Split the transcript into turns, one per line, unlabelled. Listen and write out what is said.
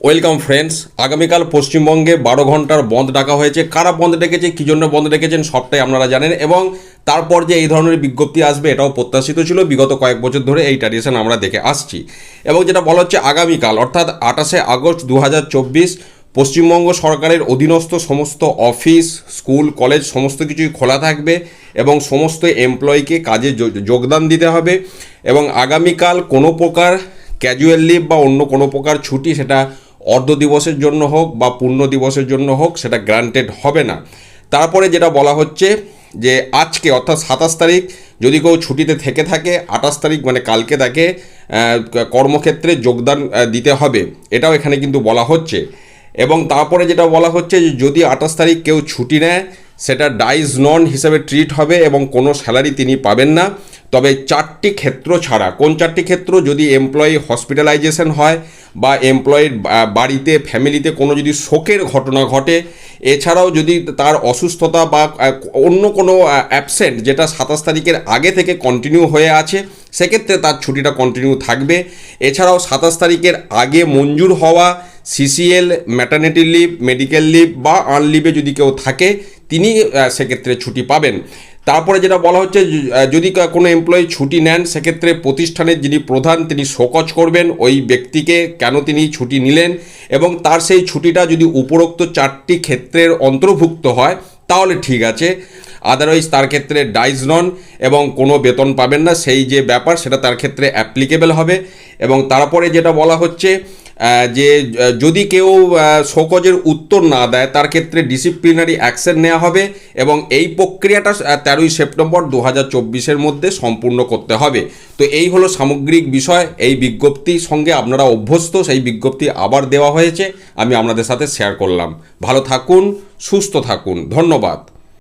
Welcome friends, আগামীকাল পশ্চিমবঙ্গে বারো ঘণ্টার বন্ধ ডাকা হয়েছে। কারা বন্ধ ডেকেছে, কী জন্য বন্ধ ডেকেছেন, সবটাই আপনারা জানেন এবং তারপর যে এই ধরনের বিজ্ঞপ্তি আসবে, এটাও প্রত্যাশিত ছিল। বিগত কয়েক বছর ধরে এই ট্র্যাডিশন আমরা দেখে আসছি। এবং যেটা বলা হচ্ছে আগামীকাল, অর্থাৎ আঠাশে আগস্ট দু হাজার চব্বিশ, পশ্চিমবঙ্গ সরকারের অধীনস্থ সমস্ত অফিস, স্কুল, কলেজ, সমস্ত কিছুই খোলা থাকবে এবং সমস্ত এমপ্লয়িকে কাজে যোগদান দিতে হবে এবং আগামীকাল কোনো প্রকার ক্যাজুয়াল লিভ বা অন্য কোনো প্রকার ছুটি সেটা অর্ধ দিবসের জন্য হোক বা পূর্ণ দিবসের জন্য হোক, সেটা গ্রান্টেড হবে না। তারপরে যেটা বলা হচ্ছে যে আজকে, অর্থাৎ সাতাশ তারিখ, যদি কেউ ছুটিতে থেকে থাকে, আঠাশ তারিখ মানে কালকে তাকে কর্মক্ষেত্রে যোগদান দিতে হবে। এটাও এখানে কিন্তু বলা হচ্ছে। এবং তারপরে যেটা বলা হচ্ছে যে যদি আঠাশ তারিখ কেউ ছুটি নেয়, সেটা ডাইজ নন হিসেবে ট্রিট হবে এবং কোনো স্যালারি তিনি পাবেন না। তবে চারটি ক্ষেত্র ছাড়া, কোন চারটি ক্ষেত্র? যদি এমপ্লয়ি হসপিটালাইজেশন হয় বা এমপ্লয়ির বাড়িতে ফ্যামিলিতে কোনো যদি শোকের ঘটনা ঘটে, এছাড়াও যদি তার অসুস্থতা বা অন্য কোনো অ্যাবসেন্ট যেটা সাতাশ তারিখের আগে থেকে কন্টিনিউ হয়ে আছে, সেক্ষেত্রে তার ছুটিটা কন্টিনিউ থাকবে। এছাড়াও সাতাশ তারিখের আগে মঞ্জুর হওয়া CCL maternity leave medical leave বা আন লিভে যদি কেউ থাকে, তিনি সেক্ষেত্রে ছুটি পাবেন। তারপরে যেটা বলা হচ্ছে যদি কোনো এমপ্লয়ি ছুটি নেন, সেক্ষেত্রে প্রতিষ্ঠানের যিনি প্রধান, তিনি শোকজ করবেন। ওই ব্যক্তিকে কেন তিনি ছুটি নিলেন? এবং তার সেই ছুটিটা যদি উপরোক্ত চারটি ক্ষেত্রের অন্তর্ভুক্ত হয়, তাহলে ঠিক আছে। আদারওয়াইজ তার ক্ষেত্রে ডাইজ নন এবং কোনো বেতন পাবেন না। সেই যে ব্যাপার, সেটা তার ক্ষেত্রে অ্যাপ্লিকেবল হবে। এবং তারপরে যেটা বলা হচ্ছে যে যদি কেউ শোকজের উত্তর না দেয়, তার ক্ষেত্রে ডিসিপ্লিনারি অ্যাকশন নেওয়া হবে এবং এই প্রক্রিয়াটা তেরোই সেপ্টেম্বর দু হাজার মধ্যে সম্পূর্ণ করতে হবে। তো এই হলো সামগ্রিক বিষয়, এই বিজ্ঞপ্তির সঙ্গে আপনারা অভ্যস্ত, সেই বিজ্ঞপ্তি আবার দেওয়া হয়েছে, আমি আপনাদের সাথে শেয়ার করলাম। ভালো থাকুন, সুস্থ থাকুন। ধন্যবাদ।